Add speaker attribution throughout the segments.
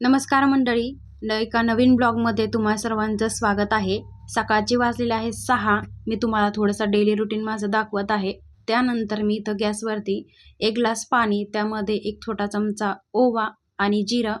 Speaker 1: नमस्कार मंडळी. न एका नवीन ब्लॉगमध्ये तुम्हा सर्वांचं स्वागत आहे. सकाळची वाजलेली आहे सहा. मी तुम्हाला थोडंसं डेली रुटीन माझं दाखवत आहे. त्यानंतर मी इथं गॅसवरती एक ग्लास पाणी त्यामध्ये एक छोटा चमचा ओवा आणि जिरं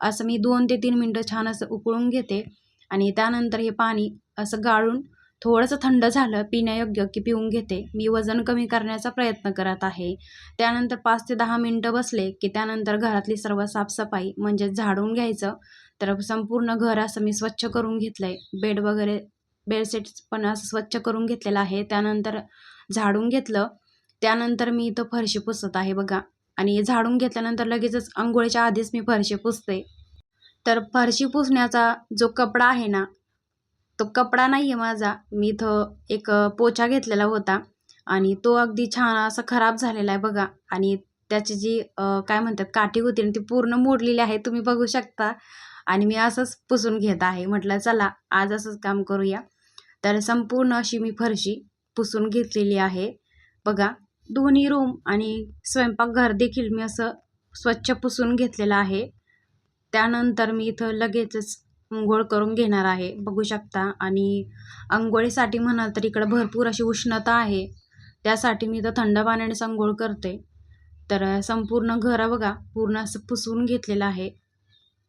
Speaker 1: असं मी दोन ते तीन मिनटं छान असं उकळून घेते. आणि त्यानंतर हे पाणी असं गाळून थोडंसं थंड झालं पिण्यायोग्य की पिऊन घेते. मी वजन कमी करण्याचा प्रयत्न करत आहे. त्यानंतर पाच ते दहा मिनटं बसले की त्यानंतर घरातली सर्व साफसफाई म्हणजे झाडून घ्यायचं. तर संपूर्ण घर असं मी स्वच्छ करून घेतलं आहे बेड वगैरे बेडसेट्स पण असं स्वच्छ करून घेतलेलं आहे. त्यानंतर झाडून घेतलं. त्यानंतर मी इथं फरशी पुसत आहे बघा. आणि झाडून घेतल्यानंतर लगेचच आंघोळीच्या आधीच मी फरशी पुसते. तर फरशी पुसण्याचा जो कपडा आहे ना तो कपडा नाही आहे माझा. मी इथं एक पोछा घेतलेला होता आणि तो अगदी छान असा खराब झालेला आहे बघा. आणि त्याची जी काय म्हणतात काठी होती ना ती पूर्ण मोडलेली आहे तुम्ही बघू शकता. आणि मी असंच पुसून घेत आहे. म्हटलं चला आज असंच काम करूया. तर संपूर्ण अशी मी फरशी पुसून घेतलेली आहे. बघा दोन्ही रूम आणि स्वयंपाकघर देखील मी असं स्वच्छ पुसून घेतलेलं आहे. त्यानंतर मी इथं लगेचच अंघोळ करून घेणार आहे. बघू शकता. आणि अंघोळीसाठी म्हणाल तर इकडं भरपूर अशी उष्णता आहे. त्यासाठी मी इथं थंड पाण्यानेच अंघोळ करते. तर संपूर्ण घर बघा पूर्ण असं पुसून घेतलेलं आहे.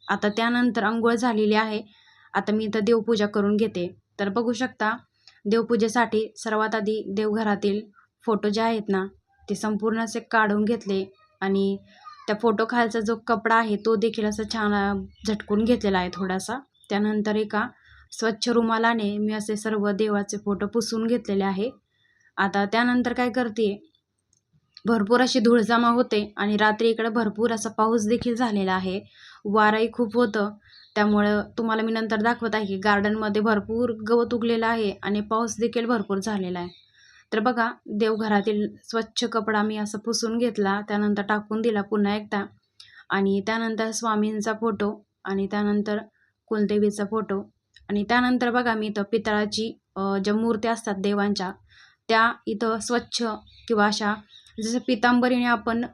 Speaker 1: आता त्यानंतर अंघोळ झालेली आहे. आता मी इथं देवपूजा करून घेते. तर बघू शकता देवपूजेसाठी सर्वात आधी देवघरातील फोटो जे आहेत ना ते संपूर्ण असे काढून घेतले. आणि त्या फोटो खालचा जो कपडा आहे तो देखील असं छान झटकून घेतलेला आहे थोडासा. त्यानंतर एका स्वच्छ रुमालाने मी असे सर्व देवाचे फोटो पुसून घेतलेले आहे. आता त्यानंतर काय करते भरपूर अशी धूळ जमा होते आणि रात्री इकडे भरपूर असा पाऊस देखील झालेला आहे. वाराही खूप होतं. त्यामुळं तुम्हाला मी नंतर दाखवत आहे की गार्डनमध्ये भरपूर गवत उगलेलं आहे आणि पाऊस देखील भरपूर झालेला आहे. तर बघा देवघरातील स्वच्छ कपडा मी असं पुसून घेतला त्यानंतर टाकून दिला पुन्हा एकदा. आणि त्यानंतर स्वामींचा फोटो आणि त्यानंतर कुलदेवीचा फोटो. आणि त्यानंतर बघा मी इथं पितळाची ज्या मूर्त्या असतात देवांच्या त्या इथं स्वच्छ किंवा अशा जसं पितांबरीने आपण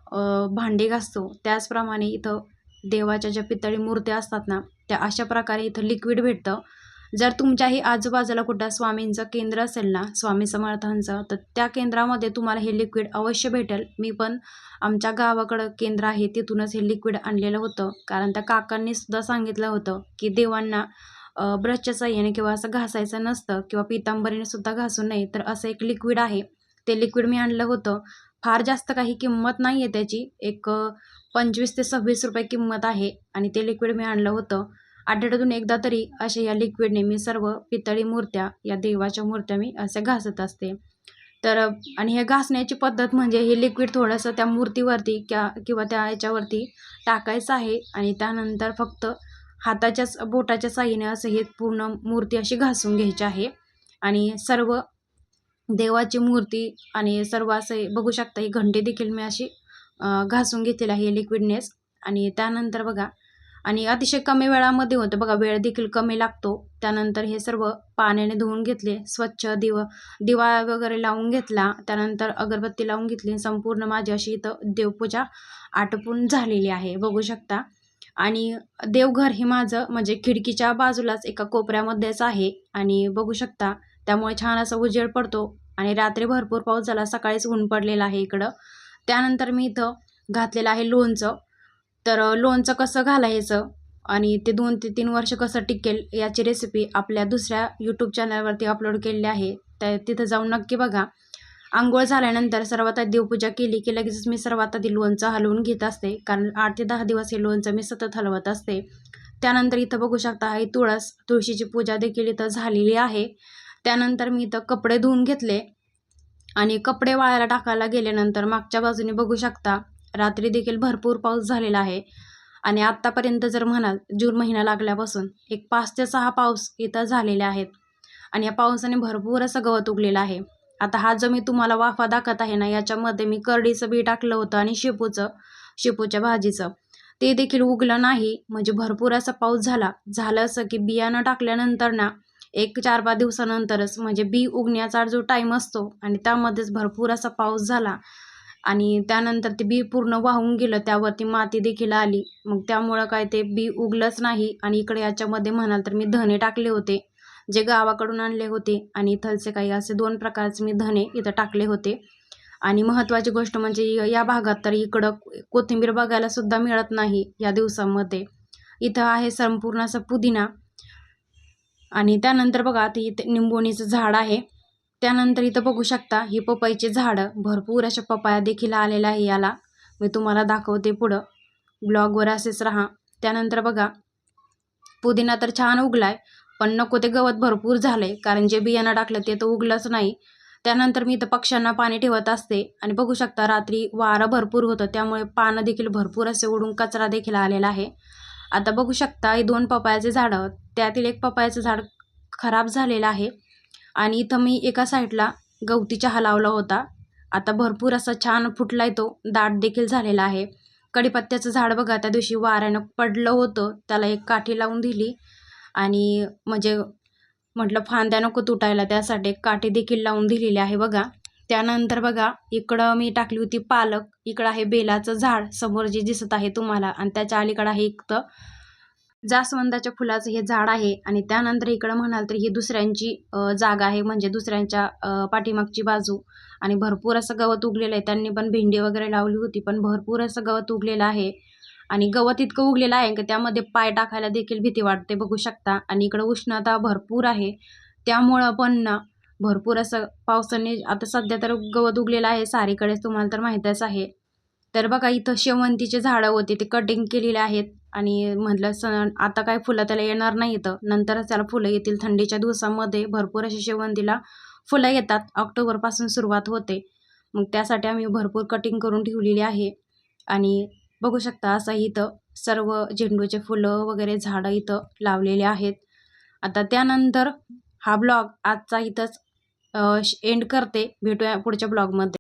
Speaker 1: भांडे घासतो त्याचप्रमाणे इथं देवाच्या ज्या पितळी मूर्त्या असतात ना त्या अशा प्रकारे इथं लिक्विड भेटतं. जर तुमच्याही आजूबाजूला कुठं स्वामींचं केंद्र असेल ना स्वामी समर्थांचं तर त्या केंद्रामध्ये तुम्हाला हे लिक्विड अवश्य भेटेल. मी पण आमच्या गावाकडं केंद्र आहे तिथूनच हे लिक्विड आणलेलं होतं. कारण त्या काकांनी सुद्धा सांगितलं होतं की देवांना ब्रशच्या साह्याने किंवा असं घासायचं नसतं किंवा पितांबरीने सुद्धा घासू नये तर असं एक लिक्विड आहे. ते लिक्विड मी आणलं होतं. फार जास्त काही किंमत नाही आहे त्याची. एक पंचवीस ते सव्वीस रुपये किंमत आहे आणि ते लिक्विड मी आणलं होतं. आठवड्यातून एकदा तरी अशा या लिक्विडने मी सर्व पितळी मूर्त्या या देवाच्या मूर्त्या मी असे घासत असते. तर आणि हे घासण्याची पद्धत म्हणजे हे लिक्विड थोडंसं त्या मूर्तीवरती क्या किंवा त्या याच्यावरती टाकायचं आहे आणि त्यानंतर फक्त हाताच्याच बोटाच्या साह्याने असं हे पूर्ण मूर्ती अशी घासून घ्यायची आहे. आणि सर्व देवाची मूर्ती आणि सर्व असं बघू शकता ही घंटी देखील मी अशी घासून घेतलेली आहे लिक्विडनेस आणि त्यानंतर बघा आणि अतिशय कमी वेळामध्ये होतं. बघा वेळ देखील कमी लागतो. त्यानंतर हे सर्व पाण्याने धुवून घेतले स्वच्छ दिव दिवा वगैरे लावून घेतला. त्यानंतर अगरबत्ती लावून घेतली संपूर्ण माझी अशी इथं देवपूजा आटपून झालेली आहे. बघू शकता. आणि देवघर हे माझं म्हणजे खिडकीच्या बाजूलाच एका कोपऱ्यामध्येच आहे. आणि बघू शकता त्यामुळे छान असा उजेड पडतो. आणि रात्री भरपूर पाऊस झाला सकाळीच ऊन पडलेलं आहे इकडं. त्यानंतर मी इथं घातलेलं आहे लोणचं. तर लोणचं कसं घालायचं आणि ते दोन ते तीन वर्ष कसं टिकेल याची रेसिपी आपल्या दुसऱ्या यूट्यूब चॅनलवरती अपलोड केलेली आहे. त्या तिथं जाऊन नक्की बघा. आंघोळ झाल्यानंतर सर्वात आधी देवपूजा केली की लगेचच मी सर्वात आधी लोणचं हलवून घेत असते. कारण आठ ते दहा दिवस हे लोणचं मी सतत हलवत असते. त्यानंतर इथं बघू शकता ही तुळस तुळशीची पूजा देखील इथं झालेली आहे. त्यानंतर मी इथं कपडे धुवून घेतले. आणि कपडे वाळायला टाकायला गेल्यानंतर मागच्या बाजूने बघू शकता रात्री देखील भरपूर पाऊस झालेला आहे. आणि आत्तापर्यंत जर म्हणाल जून महिना लागल्यापासून एक पाच ते सहा पाऊस इथं झालेले आहेत. आणि या पावसाने भरपूर असं गवत उगलेलं आहे. आता हा जो मी तुम्हाला वाफा दाखवत आहे ना याच्यामध्ये मी करडीचं बी टाकलं होतं आणि शेपूचं शेपूच्या भाजीचं. ते देखील उगलं नाही. म्हणजे भरपूर असा पाऊस झाला. झालं असं की बियाणं टाकल्यानंतर ना एक चार पाच दिवसानंतरच म्हणजे बी उगण्याचा जो टाईम असतो आणि त्यामध्येच भरपूर असा पाऊस झाला. आणि त्यानंतर ते बी पूर्ण वाहून गेलं त्यावरती माती देखील आली. मग त्यामुळं काय ते बी उगलंच नाही आणि इकडे याच्यामध्ये म्हणाल तर मी धने टाकले होते जे गावाकडून आणले होते. आणि इथलचे काही असे दोन प्रकारचे मी धने इथं टाकले होते. आणि महत्त्वाची गोष्ट म्हणजे या भागात तर इकडं कोथिंबीर बघायला सुद्धा मिळत नाही या दिवसामध्ये. इथं आहे संपूर्ण असा पुदिना. आणि त्यानंतर बघा ते इथे निंबोणीचं झाड आहे. त्यानंतर इथं बघू शकता ही पपईची झाडं भरपूर अशा पपाया देखील आलेल्या आहे याला. मी तुम्हाला दाखवते पुढं. ब्लॉगवर असेच राहा. त्यानंतर बघा पुदिना तर छान उगलाय पण नको ते गवत भरपूर झालंय कारण जे बियाणं टाकलं ते तर उगलंच नाही. त्यानंतर मी इथं पक्ष्यांना पाणी ठेवत असते आणि बघू शकता रात्री वारं भरपूर होतं त्यामुळे पानं देखील भरपूर असे उडून कचरा देखील आलेला आहे. आता बघू शकता ही दोन पपायाचे झाडं त्यातील एक पपायाचं झाड खराब झालेलं आहे. आणि इथं मी एका साईडला गवती चहा लावला होता. आता भरपूर असा छान फुटलाय तो. दाट देखील झालेला आहे. कडीपत्त्याचं झाड बघा त्या दिवशी वाऱ्यानं पडलं होतं. त्याला एक काठी लावून दिली आणि म्हणजे म्हटलं फांद्या नको तुटायला त्यासाठी एक काठी देखील लावून दिलेली आहे बघा. त्यानंतर बघा इकडं मी टाकली होती पालक. इकडं आहे बेलाचं झाड. समोर जे दिसत आहे तुम्हाला. आणि त्याच्या अलीकडं आहे एक तर जास्वंदाच्या फुलाचं हे झाड आहे आणि त्यानंतर इकडं म्हणाल तर ही दुसऱ्यांची जागा आहे म्हणजे दुसऱ्यांच्या पाठीमागची बाजू. आणि भरपूर असं गवत उगलेलं आहे. त्यांनी पण भेंडी वगैरे लावली होती पण भरपूर असं गवत उगलेलं आहे. आणि गवत इतकं उगलेलं आहे की त्यामध्ये पाय टाकायला देखील भीती वाटते बघू शकता. आणि इकडं उष्णता भरपूर आहे. त्यामुळं पण ना भरपूर असं पावसाने आता सध्या तर गवत उगलेलं आहे सारीकडेच तुम्हाला तर माहीतच आहे. तर बघा इथं शेवंतीचे झाडं होते ते कटिंग केलेले आहेत. आणि म्हटलं सण आता काय फुलं त्याला येणार नाही इथं. नंतरच त्याला फुलं येतील. थंडीच्या दिवसामध्ये भरपूर अशी शेवंतीला फुलं येतात. ऑक्टोबरपासून सुरुवात होते. मग त्यासाठी आम्ही भरपूर कटिंग करून ठेवलेली आहे. आणि बघू शकता असं इथं सर्व झेंडूचे फुलं वगैरे झाडं इथं लावलेले आहेत. आता त्यानंतर हा ब्लॉग आजचा इथंच एंड करते. भेटूया पुढच्या ब्लॉगमध्ये.